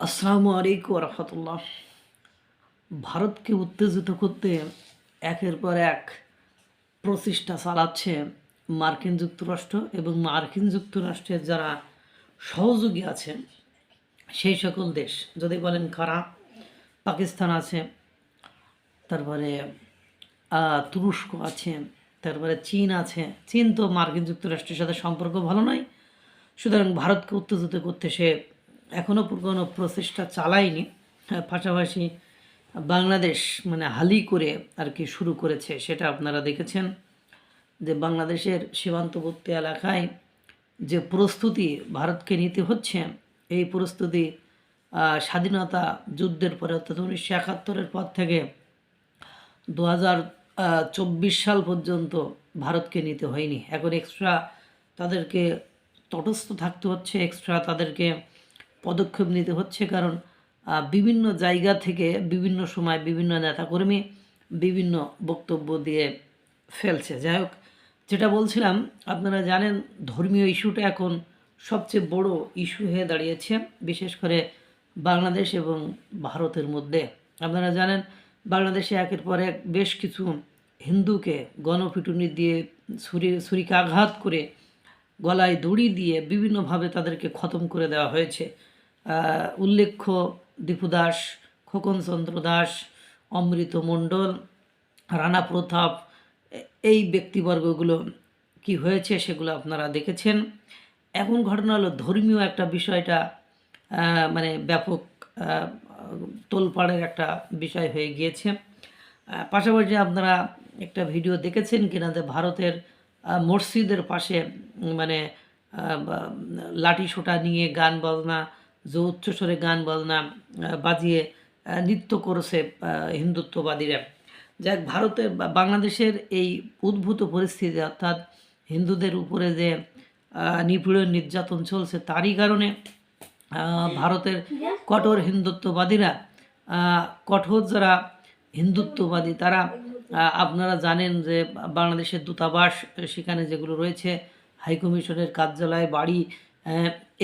আসসালামু আলাইকুম রহমতুল্লাহ ভারতকে উত্তেজিত করতে একের পর এক প্রচেষ্টা চালাচ্ছে মার্কিন যুক্তরাষ্ট্র এবং মার্কিন যুক্তরাষ্ট্রের যারা সহযোগী আছেন সেই সকল দেশ। যদি বলেন কারা? পাকিস্তান আছে, তারপরে তুরস্ক আছে, তারপরে চীন আছে। চীন তো মার্কিন যুক্তরাষ্ট্রের সাথে সম্পর্ক ভালো নয়। সুতরাং ভারতকে উত্তেজিত করতে সে এখনও কোনো প্রচেষ্টা চালায়নি। পাশাপাশি বাংলাদেশ মানে হালি করে আর কি শুরু করেছে, সেটা আপনারা দেখেছেন যে বাংলাদেশের সীমান্তবর্তী এলাকায় যে প্রস্তুতি ভারতকে নিতে হচ্ছে, এই প্রস্তুতি স্বাধীনতা যুদ্ধের পরে অর্থাৎ উনিশশো একাত্তরের পর থেকে দু হাজার চব্বিশ সাল পর্যন্ত ভারতকে নিতে হয়নি। এখন এক্সট্রা তাদেরকে তটস্থ থাকতে হচ্ছে এক্সট্রা তাদেরকে পদক্ষেপ নিতে হচ্ছে কারণ বিভিন্ন জায়গা থেকে বিভিন্ন সময় বিভিন্ন নেতাকর্মী বিভিন্ন বক্তব্য দিয়ে ফেলছে। যাই হোক, যেটা বলছিলাম, আপনারা জানেন ধর্মীয় ইস্যুটা এখন সবচেয়ে বড় ইস্যু হয়ে দাঁড়িয়েছে, বিশেষ করে বাংলাদেশ এবং ভারতের মধ্যে। আপনারা জানেন, বাংলাদেশে একের পর এক বেশ কিছু হিন্দুকে গণপিটুনি দিয়ে ছুরি ছুরিকে আঘাত করে গলায় দড়ি দিয়ে বিভিন্নভাবে তাদেরকে খতম করে দেওয়া হয়েছে। উল্লেখ্য দীপু দাস খোকনচন্দ্র দাস, অমৃত মণ্ডল, রানা প্রতাপ এই ব্যক্তিবর্গগুলো কি হয়েছে সেগুলো আপনারা দেখেছেন। এখন ঘটনা হলো ধর্মীয় একটা বিষয়টা মানে ব্যাপক তোলপাড়ের একটা বিষয় হয়ে গিয়েছে। পাশাপাশি আপনারা একটা ভিডিও দেখেছেন কিনা যে ভারতের মসজিদের পাশে মানে লাঠি সোটা নিয়ে গান বাজনা যে উচ্চস্বরে গান বাজনা বাজিয়ে নৃত্য করেছে হিন্দুত্ববাদীরা। যাক ভারতের বাংলাদেশের এই উদ্ভূত পরিস্থিতি অর্থাৎ হিন্দুদের উপরে যে নিপীড়ন নির্যাতন চলছে তারই কারণে ভারতের কঠোর হিন্দুত্ববাদীরা কঠোর যারা হিন্দুত্ববাদী তারা আপনারা জানেন যে বাংলাদেশের দূতাবাস, সেখানে যেগুলো রয়েছে, হাইকমিশনের কার্যালয়, বাড়ি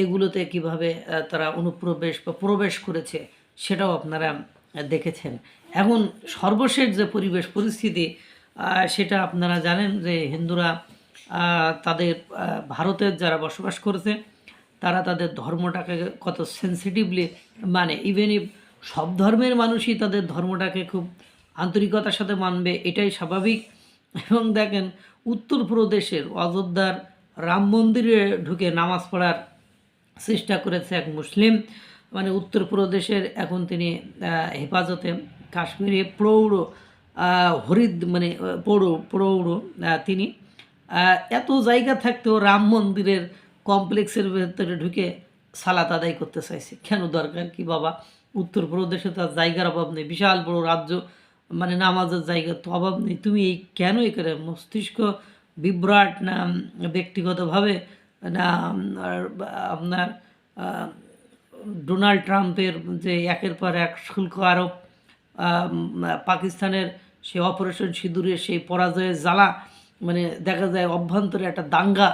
এগুলোতে কীভাবে তারা অনুপ্রবেশ বা প্রবেশ করেছে সেটাও আপনারা দেখেছেন। এখন সর্বশেষ যে পরিবেশ, পরিস্থিতি সেটা আপনারা জানেন যে হিন্দুরা তাদের ভারতের যারা বসবাস করেছে, তারা তাদের ধর্মটাকে কত সেন্সিটিভলি মানে ইভেন ইফ সব ধর্মের মানুষই তাদের ধর্মটাকে খুব আন্তরিকতার সাথে মানবে, এটাই স্বাভাবিক। এবং দেখেন, উত্তরপ্রদেশের অযোধ্যার রাম মন্দিরে ঢুকে নামাজ পড়ার চেষ্টা করেছে এক মুসলিম। মানে উত্তরপ্রদেশের এখন তিনি হেফাজতে। কাশ্মীরে প্রৌঢ় হরিদ মানে পৌর প্রৌঢ় তিনি। এত জায়গা থাকতেও রাম মন্দিরের কমপ্লেক্সের ভেতরে ঢুকে সালাত আদায় করতে চাইছে। কেন দরকার কি বাবা? উত্তরপ্রদেশে তার জায়গার অভাব নেই। বিশাল বড় রাজ্য মানে নামাজের জায়গার তো অভাব নেই। তুমি এই কেন এই করে মস্তিষ্ক বিভ্রাট না ব্যক্তিগতভাবে না আপনার ডোনাল্ড ট্রাম্পের যে একের পর এক শুল্ক আরোপ পাকিস্তানের সে অপারেশন সিঁদুরের সেই পরাজয়ের জ্বালা মানে দেখা যায় অভ্যন্তরে একটা দাঙ্গা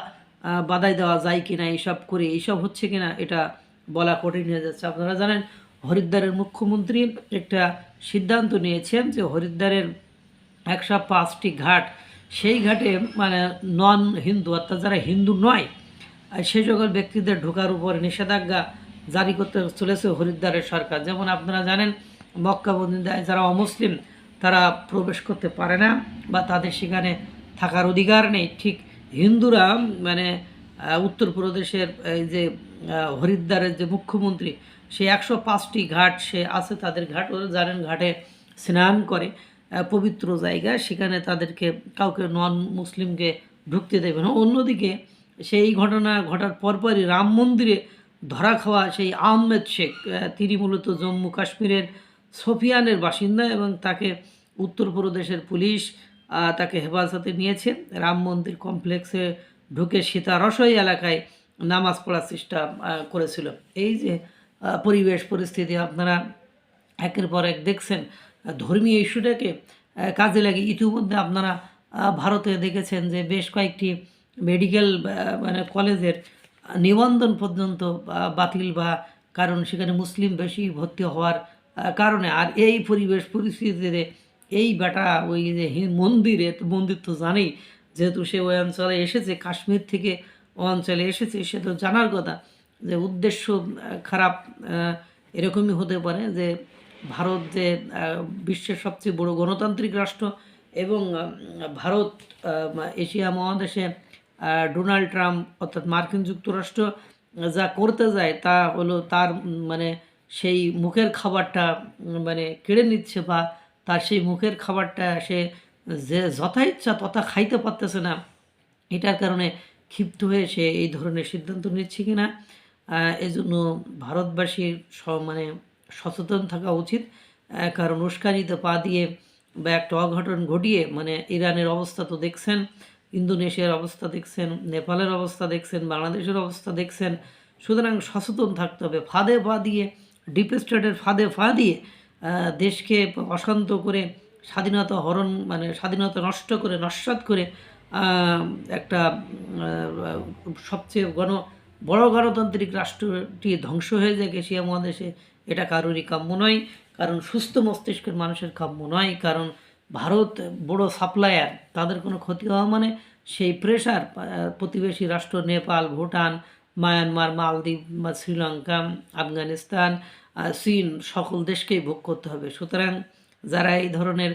বাধাই দেওয়া যায় কিনা, এইসব করে, এইসব হচ্ছে কিনা, এটা বলা কঠিন হয়ে যাচ্ছে। আপনারা জানেন, হরিদ্বারের মুখ্যমন্ত্রী একটা সিদ্ধান্ত নিয়েছেন যে হরিদ্বারের একশো পাঁচটি ঘাট সেই ঘাটে মানে নন হিন্দু, অর্থাৎ যারা হিন্দু নয় সেই সকল ব্যক্তিদের ঢোকার উপর নিষেধাজ্ঞা জারি করতে চলেছে হরিদ্বারের সরকার। যেমন আপনারা জানেন মক্কাবন্দিদায় যারা অমুসলিম, তারা প্রবেশ করতে পারে না বা তাদের সেখানে থাকার অধিকার নেই। ঠিক হিন্দুরা মানে উত্তরপ্রদেশের এই যে হরিদ্বারের যে মুখ্যমন্ত্রী, সে একশো পাঁচটি ঘাট সে আছে তাদের ঘাট, ওরা জানেন ঘাটে স্নান করে। পবিত্র জায়গা, সেখানে তাদেরকে কাউকে নন মুসলিমকে ঢুকতে দেবে না। অন্যদিকে সেই ঘটনা ঘটার পরপরই রাম মন্দিরে ধরা খাওয়া সেই আহমেদ শেখ তিনি মূলত জম্মু কাশ্মীরের সোফিয়ানের বাসিন্দা এবং তাকে উত্তরপ্রদেশের পুলিশ তাকে হেফাজতে নিয়েছে। রাম মন্দির কমপ্লেক্সে ঢুকে সীতারসই এলাকায় নামাজ পড়ার চেষ্টা করেছিল। এই যে পরিবেশ পরিস্থিতি আপনারা একের পর এক দেখছেন ধর্মীয় ইস্যুটাকে কাজে লাগে ইতিমধ্যে আপনারা ভারতে দেখেছেন যে বেশ কয়েকটি মেডিকেল মানে কলেজের নিবন্ধন পর্যন্ত বাতিল বা কারণ সেখানে মুসলিম বেশি ভর্তি হওয়ার কারণে। আর এই পরিবেশ পরিস্থিতিতে এই বেটা ওই যে মন্দিরে, মন্দির তো জানেই, যেহেতু সে ওই অঞ্চলে এসেছে, কাশ্মীর থেকে ও অঞ্চলে এসেছে, সে তো জানার কথা যে উদ্দেশ্য খারাপ এরকমই হতে পারে যে ভারত যে বিশ্বের সবচেয়ে বড় গণতান্ত্রিক রাষ্ট্র এবং ভারত এশিয়া মহাদেশে ডোনাল্ড ট্রাম্প অর্থাৎ মার্কিন যুক্তরাষ্ট্র যা করতে যায় তা হলো তার মানে সেই মুখের খাবারটা মানে কেড়ে নিচ্ছে বা তার সেই মুখের খাবারটা সে যে যথা ইচ্ছা তথা খাইতে পারতেছে না। এটার কারণে ক্ষিপ্ত হয়ে সে এই ধরনের সিদ্ধান্ত নিচ্ছে কিনা? এজন্য ভারতবাসীর স মানে সচেতন থাকা উচিত। কারণ উস্কানিতে পা দিয়ে বা একটা অঘটন ঘটিয়ে মানে ইরানের অবস্থা তো দেখছেন, ইন্দোনেশিয়ার অবস্থা দেখছেন, নেপালের অবস্থা দেখছেন, বাংলাদেশের অবস্থা দেখছেন। সুতরাং সচেতন থাকতে হবে। ফাঁদে পা দিয়ে, ডিপ স্টেটের ফাঁদে ফা দিয়ে দেশকে অশান্ত করে, স্বাধীনতা হরণ মানে স্বাধীনতা নষ্ট করে, নস্বাত করে একটা সবচেয়ে গণ বড় গণতান্ত্রিক রাষ্ট্রটি ধ্বংস হয়ে যায় এশিয়া মহাদেশে, এটা কারোরই কাম্য নয়। কারণ সুস্থ মস্তিষ্কের মানুষের কাম্য নয়। কারণ ভারত বড় সাপ্লায়ার, তাদের কোনো ক্ষতি হওয়া মানে সেই প্রেশার প্রতিবেশী রাষ্ট্র নেপাল, ভুটান, মায়ানমার, মালদ্বীপ, বা শ্রীলঙ্কা, আফগানিস্তান চীন, সকল দেশকেই ভোগ করতে হবে। সুতরাং যারা এই ধরনের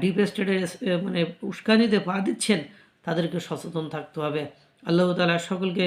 ডিপ স্টেটের মানে উস্কানিতে পা দিচ্ছেন, তাদেরকে সচেতন থাকতে হবে। আল্লাহ তালা সকলকে